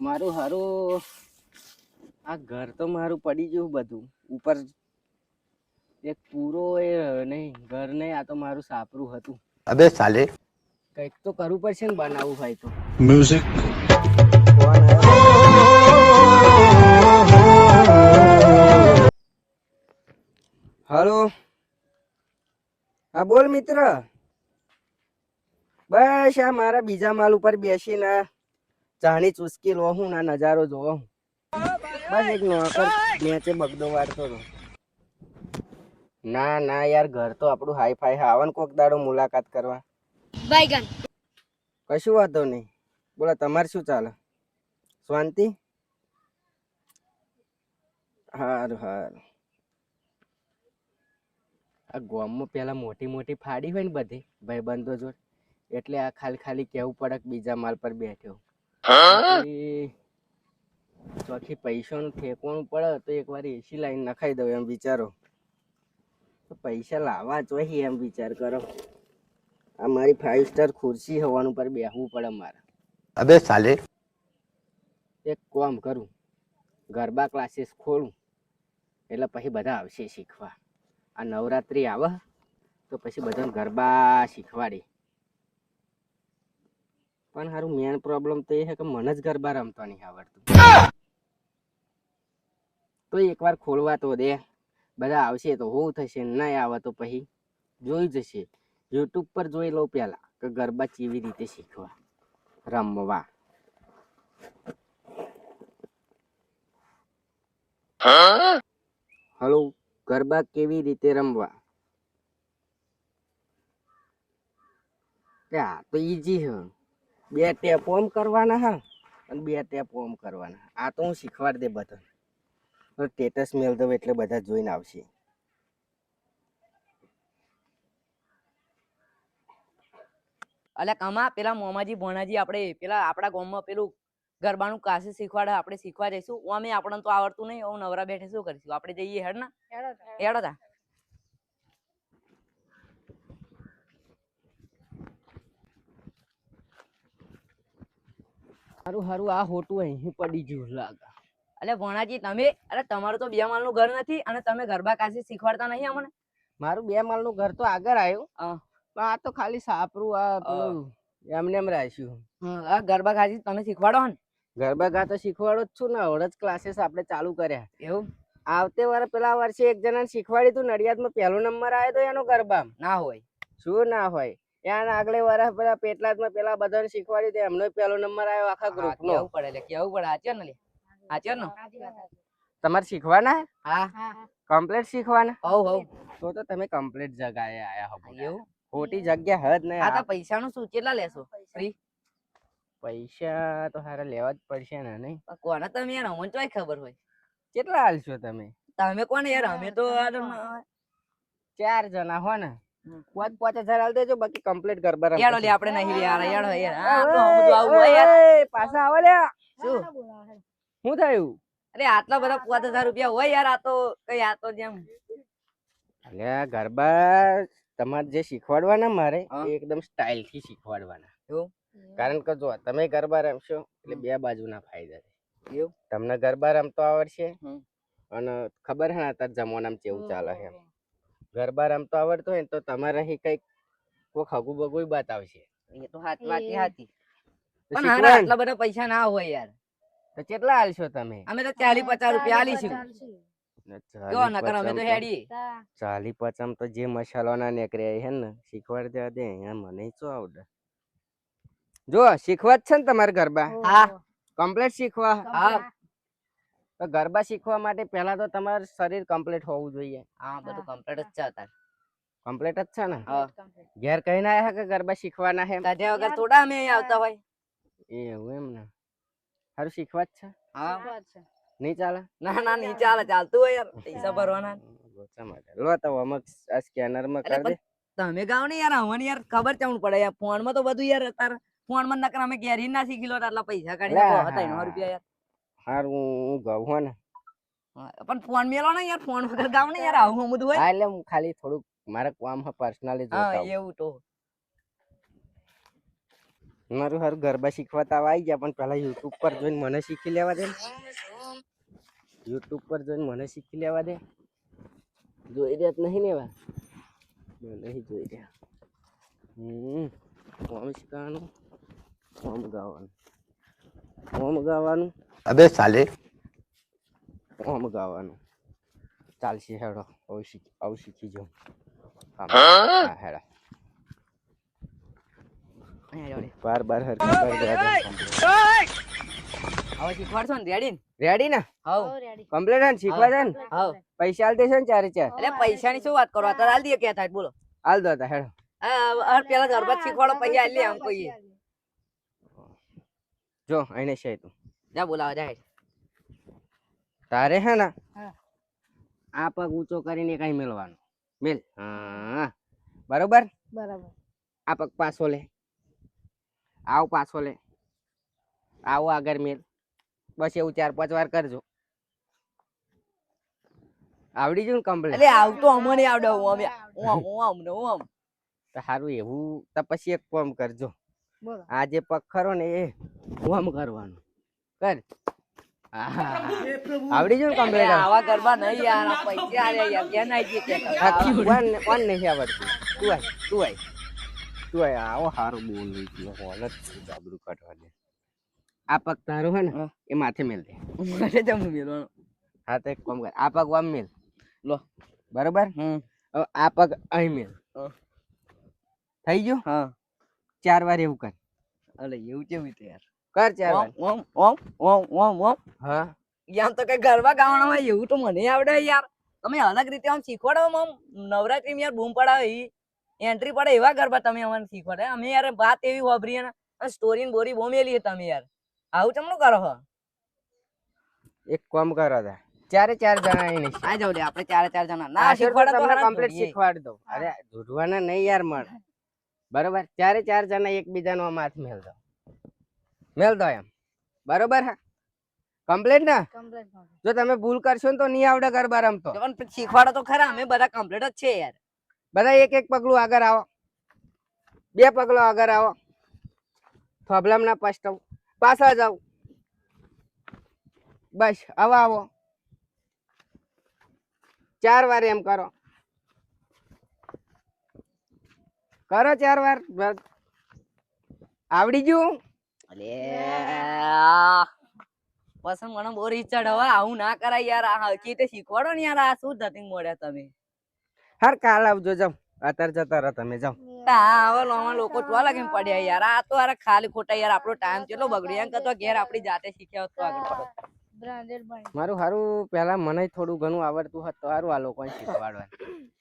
મારું હારું આ ઘર તો મારું પડી ગયું બધું. ઉપર એક પૂરો એ નહીં ઘર નહીં આ તો મારું સાપરું હતું. અબે સાલે. કંઈક તો કરવું પડશે ને બનાવવું હોય તો. Music hello. હા બોલ મિત્ર. બસ આ મારા બીજા માલ ઉપર બેસીને જાણી ચુસ્કી લો હું ના નજારો જોવો હું. બસ એક નોકર મેચે બગડો વાળતો હતો. ના ના યાર ઘર તો આપણું હાઈ ફાઈ હાવન કોક દાડો મુલાકાત કરવા. બાયગન કશું વાંધો નહીં. બોલો તમારે શું ચાલે? શાંતિ? હારું હારું. આ ગોમમાં પેલા મોટી મોટી ફાડી હોય ને બધી ભાઈબંધો જોડે એટલે આ ખાલી ખાલી કહેવું પડે કે બીજા માલ પર બેઠ્યો. ચોથી પૈસાનું ફેંકવાનું પડે તો એકવાર એસી લાઈન નખાઈ દઉં એમ વિચારો. તો પૈસા જ હોય એમ વિચાર કરો. આ મારી ફાઈવ સ્ટાર ખુરશી હોવાનું પર બેહવું પડે મારે. અબે સાલે. એક કોમ કરું. ગરબા ક્લાસીસ ખોલું. એટલે પછી બધા આવશે શીખવા. આ નવરાત્રી આવે તો પછી બધાને ગરબા શીખવાડી. પણ સારું મેન પ્રોબ્લેમ તો એ છે કે મને જ ગરબા રમતા નહીં આવડતું. તો એકવાર ખોલવા તો દે. બધા આવશે તો હોવું થશે, નહીં આવે તો પછી જોઈ જશે. યુટ્યુબ પર જોઈ લો પહેલા કે ગરબા કેવી રીતે શીખવા, રમવા. હલો, ગરબા કેવી રીતે રમવા? આ તો ઈજી હ બે ટેપ ઓમ કરવાના હા અને બે ટેપ ઓમ કરવાના. આ તો હું શીખવાડી દે બધા સ્ટેટસ મેલ દઉં એટલે બધા જોઈને આવશે. અલે કમા પેલા મોમાજી ભોણાજી આપણે પેલા આપણા ગામમાં પેલું ગરબાનું કાશે શીખવાડે આપણે શીખવા જઈશું. અમે આપણને તો આવડતું નહીં હું નવરા બેઠે શું કરીશું? આપણે જઈએ હેડ ના હેડો તા. સારું હારું આ હોટું અહીં પડી ગયું લાગે. અરે ભોણાજી તમે અરે તમારું તો બે માળનું ઘર નથી અને તમે ગરબા કાશી શીખવાડતા નહીં અમને? મારું બે માળનું ઘર તો આગળ આવ્યું. પણ આ તો ખાલી સાપરું આ પેલું એમને એમ રાખ્યું. આ ગરબા કાશી તમે શીખવાડો ને ગરબા ગા તો શીખવાડો જ છું ને હવડે જ ક્લાસીસ આપણે ચાલુ કર્યા. એવું? આવતે વાર પેલા વર્ષે એક જણાને શીખવાડ્યું હતું નડિયાદમાં પહેલો નંબર આવ્યો તો એનો ગરબા ના હોય. શું ના હોય? ત્યાં આગલે વર્ષ પેલા પેટલાદમાં પેલા બધાને શીખવાડ્યું હતું એમનો પેલો નંબર આવ્યો આખા ગ્રુપ નો કેવું પડે લે કેવું પડે? આચર ને લે? આચર ને? તમારે શીખવાના? હા. કમ્પ્લીટ શીખવાના? હવ હવ તો તો તમે કમ્પ્લીટ જગાએ આયા હો એવું? ખોટી જગ્યા હદ નહીં આ તો આ પૈસાનું શું? કેટલા લેશો? ફ્રી? પૈસા તો હારે લેવા જ પડશે ને નહીં? કોને તમે યાર? અમને તો ખબર હોય. કેટલા હાલશો તમે? તમે કોને યાર? અમે તો આ ચાર જણા હો ને. પાંચ પાંચ હજાર હાલ દેજો બાકી કમ્પ્લીટ કર બરાબર યાડો લે આપણે નહીં લે યાર યાડો યાર. આ તો ઓય, તો આવું હોય યાર. પાછા આવો લે શું? શું થયું? અરે આટલા બધા પાંચ હજાર રૂપિયા હોય યાર આ તો કઈ આ તો જેમ. અલ્યા ગરબા તમારે જે શીખવાડવાના મારે એ એકદમ સ્ટાઇલથી શીખવાડવાના. એવું? કારણ કે જો તમે ગરબા રમશો એટલે બે બાજુના ફાયદા છે. એવું? તમને ગરબા રમતો આવડશે અને ખબર હે ને અત્યારે જમવાના કેવું ચાલે છે એમ. ગરબા રમતો આવડતો હોય ને તો તમારે અહીં કંઈક કોક હગુ બગુ બતાવશે એ તો હાથ વાત. હાથી પણ હારા આટલા બધા પૈસા ના હોય યાર. તો કેટલા આલશો તમે? અમે તો ચાલી પચાસ રૂપિયા આલીશું. જો નકર અમે તો પચામ તો- હેડીએ તો. જે મસાલો ના નીકળ્યા હે ને શીખવાડી દે મને શું આવડે? જો શીખવા જ છે ને તમારે ગરબા? હા. કમ્પ્લીટ શીખવા. હા તો ગરબા શીખવા માટે પહેલા તો તમારું શરીર કમ્પ્લીટ હોવું જોઈએ. હા બધું કમ્પ્લીટ જ છે અત્યારે. કમ્પ્લીટ જ છે ને? ઘેર ઘેર કહીને આવ્યા કે ગરબા શીખવાના હે કાઢ્યા વગર થોડા અમે અહીં આવતા હોય. એવું એમ ને? સારું શીખવા જ છે? હા. નહીં ચાલે? ના ના નહીં ચાલે ચાલતું હોય યાર પૈસા ભરવાના. લો તો અમુક આ સ્કેનરમાં કરી દે તમે ગાવ ને યાર અમને યાર ખબર કેવું પડે યાર ફોનમાં તો બધું યાર અત્યારે ફોનમાં નકર અમે ઘેરી ના શીખી લો તો આટલા પૈસા કાઢી લે, હતા રૂપિયા યાર. હારું હું ગાઉં હો ને. પણ ફોન મેલો ને યાર ફોન વગર ગાવ ને યાર આવું બધું હોય. એટલે હું ખાલી થોડુંક મારે કામ હે પર્સનલી જોતા હા એવું તો. મારું હારું ગરબા શીખવા તો આવી ગયા પણ પેલા યુટ્યુબ પર જોઈને મને શીખી લેવા દે યુટ્યુબ પર જોઈને મને શીખી લેવા દે. જોઈ રહ્યા નહીં ને એવા. નહીં જોઈ રહ્યા. હમ ફોર્મ શીખવાનું ફોર્મ ગાવાનું. ફોર્મ ગાવાનું. અબે સાલે. ઓમ ગાવાનું. ચાલશે હેડો આવું શીખી આવું શીખી જો હા હેડા. બાર બાર હર હવે શીખવાડશો ને? રેડી રેડી ને? હવ. કમ્પ્લેટ ને? શીખવા છે હવ. પૈસા આલ દેશે ને ચારે ચાર? એટલે પૈસા ની શું વાત કરવા? તાર આલ દે કે થાય બોલો. આલ દો તા હેડો. હા પેલા ગરબા શીખવાડો પૈસા આલી આમ કોઈ જો એને છે તું. જા બોલાવા જાય. તારે હે ને આ પગ ઊંચો કરીને કઈ મેળવાનો. મેલ. હા. બરોબર? બરાબર. આ પગ પાછો લે. આવ પાછો લે. આવો આગળ મેલ. બસ એવું ચાર પાંચ વાર કરજો. આવડી ગયું ને કમ્પ્લીટ? એટલે આવતો અમને આવડે હું અમે ઓમ ઓમ ને ઓમ સારું એવું તો પછી એક કોમ કરજો. આ જે પગ ખરો ને એ ઓમ કરવાનું. કર. આહા. આવડી ગયું કમ્પ્લીટ આવા ગરબા નહીં યાર આ પૈસા આલે યાર કે નહીં હતા. કોણ કોણ નહીં આવડતું? તું આય તું આય. તું આય આવો હારું બોલ ગયો હોલત જ જાબરું કાઢવા દે આ પગ તારો હે ને હા. એ માથે મેલ દે. માથે જમ મેલવાનો. હા તો એક કામ કર. આ પગ વામ મેલ. લો. બરોબર? હમ. હવે આ પગ અહીં મેલ. હા. થઈ ગયું? હા. ચાર વાર એવું કર. અલે એવું કેવું યાર? કર ચાર ઓમ ઓમ ઓમ ઓમ ઓમ હા. યાર તો કઈ ગરબા ગાવાના એવું તો મને આવડે યાર. તમે અલગ રીતે આમ શીખવાડો આમ નવરાત્રી યાર બૂમ પડાવે ઈ. એન્ટ્રી પડે એવા ગરબા તમે અમને શીખવાડે. અમે યાર વાત એવી વાપરીએ ને સ્ટોરી ને બોરી બોમેલી તમે યાર. આવું ચમનું કરો હો. એક કામ કરો તા. ચારે ચાર જણા નહીં આ જાવ લે આપણે ચારે ચાર જણા. ના શીખવાડો તો કમ્પ્લીટ. શીખવાડી દો અરે જોડવાના નહીં યાર મળે. બરોબર? ચારે ચાર જણા એકબીજાનો હાથ મેલ દો મેલ દો એમ. બરોબર હા? કમ્પ્લેટ ને? જો તમે ભૂલ કરશો ને તો નહીં આવડે ગરબા રમતો. શીખવાડો તો ખરા અમે બધા કમ્પ્લેટ જ છે યાર. બધા એક એક પગલું આગળ આવો. બે પગલું આગળ આવો. થોભલામ ના પસ્ટવ પાછા જાવ બસ હવે આવો. ચાર વાર એમ કરો. કરો ચાર વાર. બસ. આવડી ગયું? અલે પસંદ મને બહુ રીત હવે આવું ના કરાય યાર. આ હકીતે શીખવાડો ને યાર. આ શું ધતિંગ મોડ્યા તમે? હાર કાલ આવજો જાવ અત્યારે જતા રહો તમે જાવ હા હવે લોમાં લોકો ટવા લાગીને પડ્યા યાર. આ તો યાર ખાલી ખોટા યાર. આપણો ટાઈમ કેટલો બગડ્યો. એમ કરતો ઘેર આપણી જાતે શીખ્યા હોત તો આગળ પડત. મારું સારું પેલા મને થોડું ઘણું આવડતું હતું સારું આ લોકોને શીખવાડવાનું.